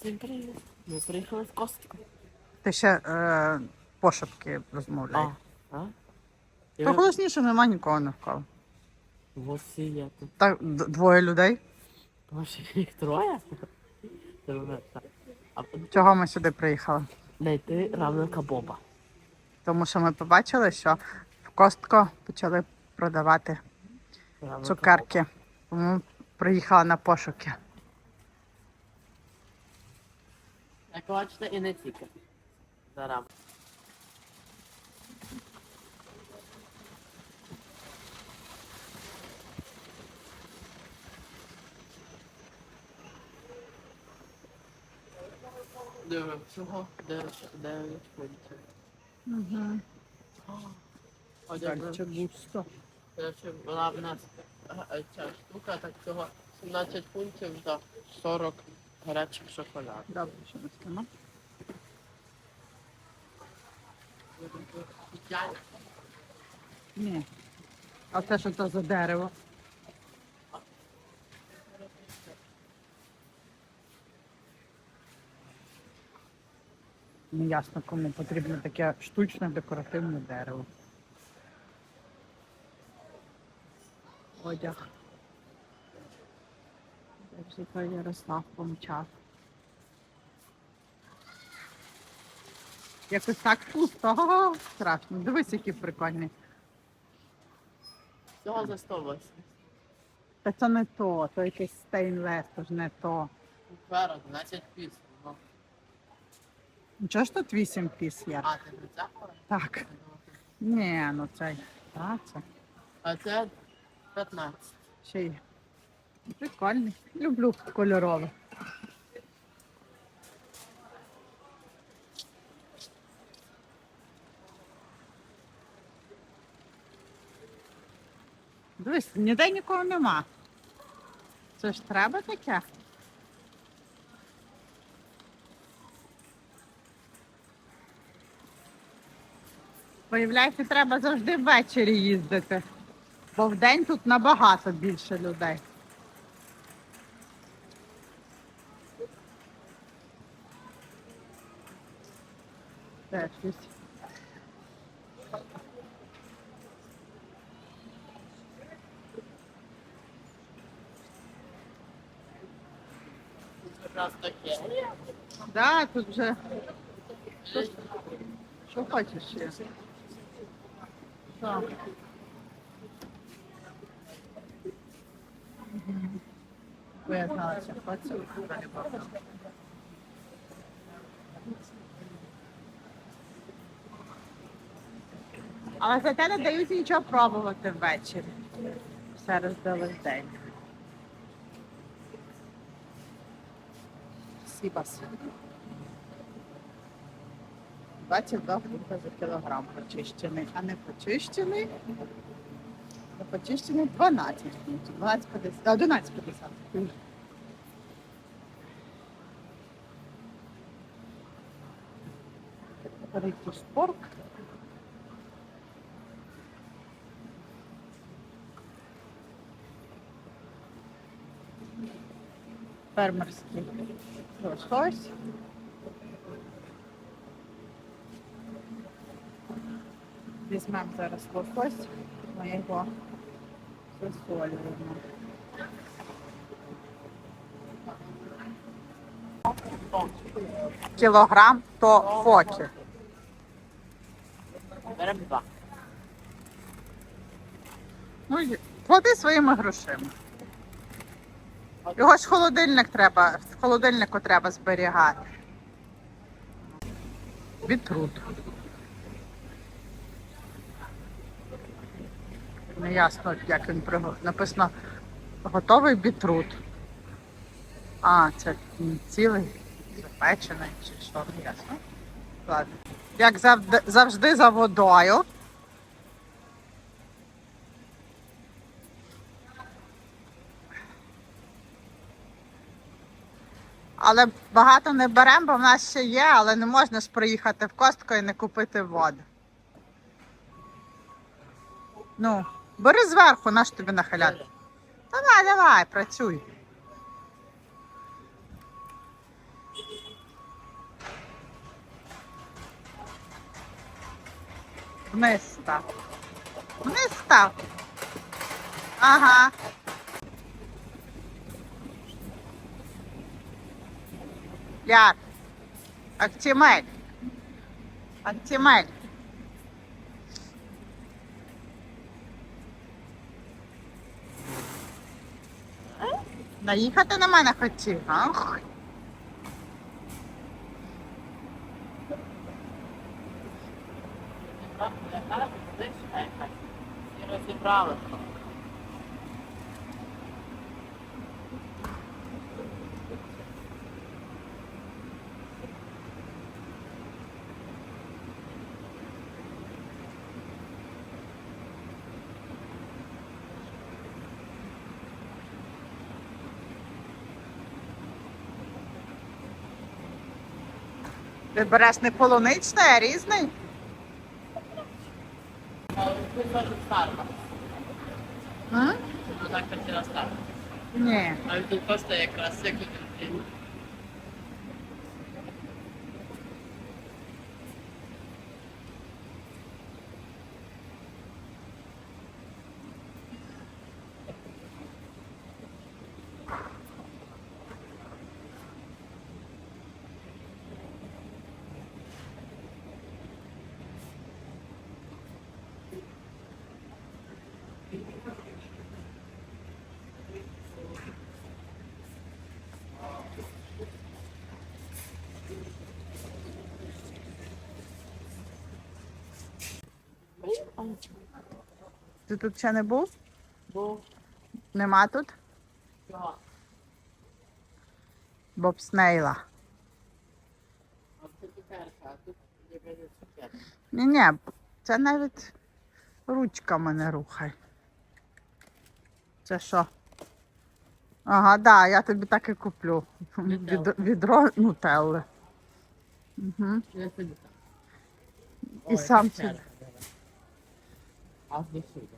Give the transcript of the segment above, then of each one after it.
Всім привіт. Ми приїхали в Костку. Ти ще е, пошепки розмовляй. А? А? То голосніше нема нікого навколо. Восіяти. Так, д- двоє людей. Може, їх троє? Добре, так. А Чого ми сюди приїхали? знайти равника Боба. Тому що ми побачили, що в Костко почали продавати цукерки. Тому приїхала на пошуки. Боба. Як бачите, і не тільки. Зараз. Диви, всього 9 пунктів. Угу. Один густо. Була в нас е, ця штука, так всього 17 пунктів за 40 гарячих шоколадів. Добре, що. Я Ні. А це що то за дерево? Не ясно, кому потрібно таке штучне декоративне дерево. Одяг. Держика Ярослав помчав. Якось так пусто. Ага, страшно. Дивись, які прикольні. всього за 180. Та це не то, то якийсь стейнлес, то ж не то. Фера, 12 піс. Ну, Чого ж тут вісім піс є? А, ти не це говориш? Так. Ні, ну цей. А, це А це 15. ще й прикольний. Люблю кольорове. Дивись, ніде нікого нема. Це ж треба таке. Виявляється, треба завжди ввечері їздити. Бо вдень тут набагато більше людей. Теж. Тут якраз. Да, тут вже. Що, що хочеш ще? Мгм. Бо я знала, що хочу. Але зате не дають нічого пробувати ввечері. Все роздали в день. Сібас. 22 фунта за кілограм почищений, а не почищений. Не почищений 12 фунтів. 12,50. а, 11,50. Рикті спорт. Фермерський лосось. Візьмемо зараз лосось, ми його засолюємо. Кілограм то фоки. Беремо два. Ну, плати своїми грошима. Його ж холодильник треба, в холодильнику треба зберігати. Бітрут. Не ясно, як він приго... написано готовий бітрут. А, це цілий, запечений чи що, не ясно. Ладно. Як завжди за водою. але багато не беремо, бо в нас ще є, але не можна ж приїхати в костку і не купити воду. Ну, бери зверху, наш тобі нахиляти. Давай, давай, працюй. Вниз став. Вниз став. Ага. Як? Актимель. Актимель. Наїхати на мене хотів, а? І розібрали. Ти береш не полуничний, а різний? А? так хотіла старма. Ні. А він тут коштує якраз як Ти тут ще не був? Був Нема тут? Боб Снейла. А це цукерка, а тут не цукерка. Ні-ні, це навіть ручками не рухай. Це що? Ага, да, я тобі так і куплю. Від, відро нутелли. Угу. Не тобі так. І сам собі. А до сюди.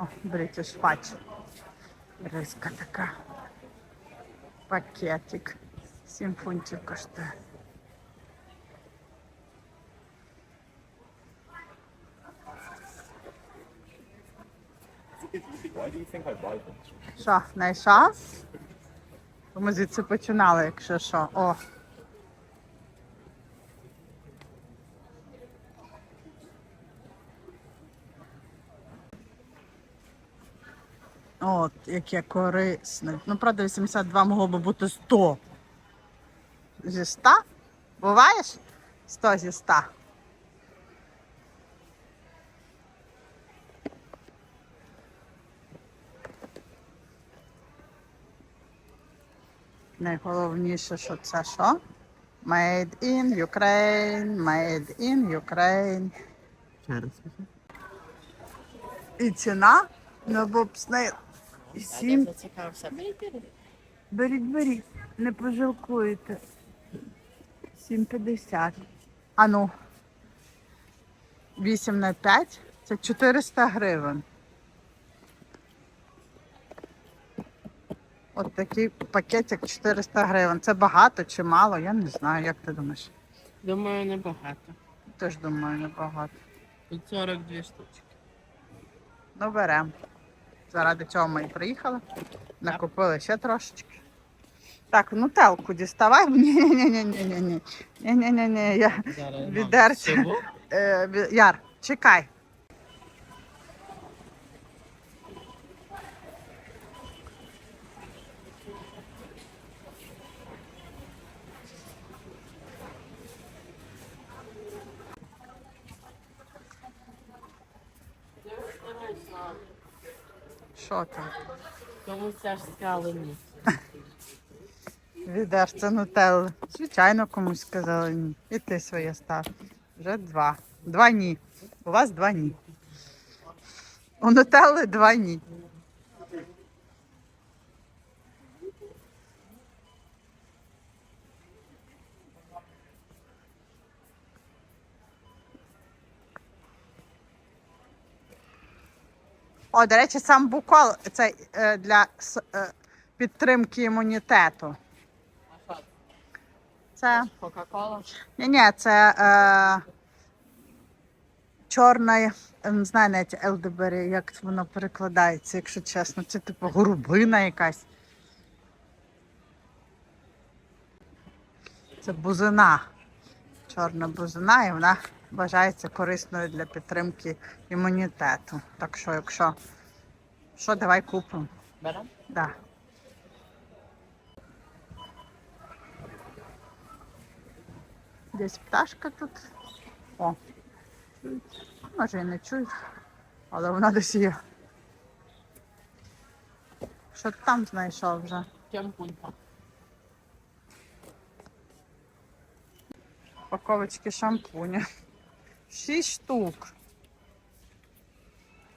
О, British Patch. Риска така. Пакетик. 7 фунтів коштує. Що, знайшов? Ми звідси починали, якщо що. О. От, яке корисне. Ну, правда, 82 могло би бути 100. Зі 100? Буваєш? 100 зі 100. Найголовніше, що це що? Made in Ukraine, made in Ukraine. Ще раз. І ціна на бобснейл. Я Сім. зацікавився. Беріть, беріть. Беріть, беріть, не пожалкуєте. 7,50. А ну. 8 на 5 це 400 гривень. От такий пакетик 400 гривень. Це багато чи мало, я не знаю, як ти думаєш. Думаю, небагато. Теж думаю, небагато. Тут 42 штучки. Ну, беремо. Заради цього ми і приїхали. Накупили ще трошечки. Так, нутелку діставай. Ні-ні-ні-ні-ні. Ні-ні-ні. Я... Зараз вам Відерці. всього. Е, ві- Яр, чекай. Що там? Комусь аж сказали ні. Відеш це нутелли. Звичайно, комусь сказали ні. І ти своє став. Вже два. Два ні. У вас два ні. У Нутелли два ні. О, до речі, сам букол це е, для е, підтримки імунітету. Це Кока-кола? ні, ні, це е, чорна, я не знаю навіть елдебері, як воно перекладається, якщо чесно. Це типу горобина якась. Це бузина. Чорна бузина, і вона вважається корисною для підтримки імунітету. Так що, якщо що, давай купимо. Берем? Да. Десь пташка тут. О. Може і не чують, але вона десь є. Що ти там знайшов вже? Тямпунька. Упаковочки шампуня. Шість штук.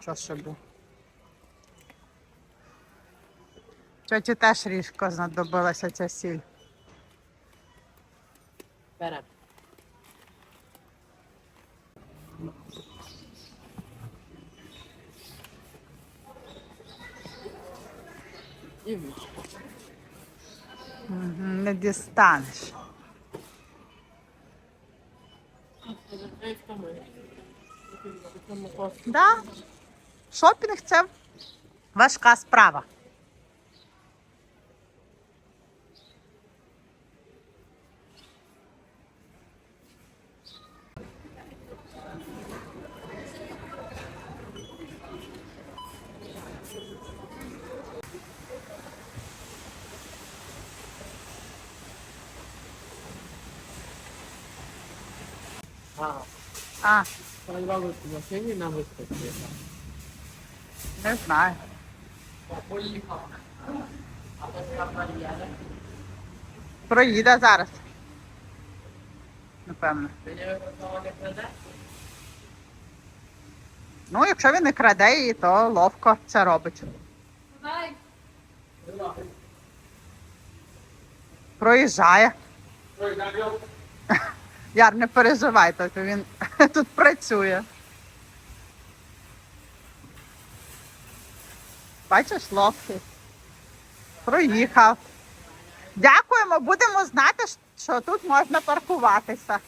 Що ще був? Тьоті теж ріжко знадобилася ця сіль. Берем. І вічко. Не дістанеш. Да. Шопінг це важка справа. А, А, проїбали в на виставці. не знаю. Проїде зараз. Напевно. Ну, якщо він не краде її, то ловко це робить. Проїжджає. Проїжджає. Яр, не переживай, то він тут працює. Бачиш, ловкий. Проїхав. Дякуємо, будемо знати, що тут можна паркуватися.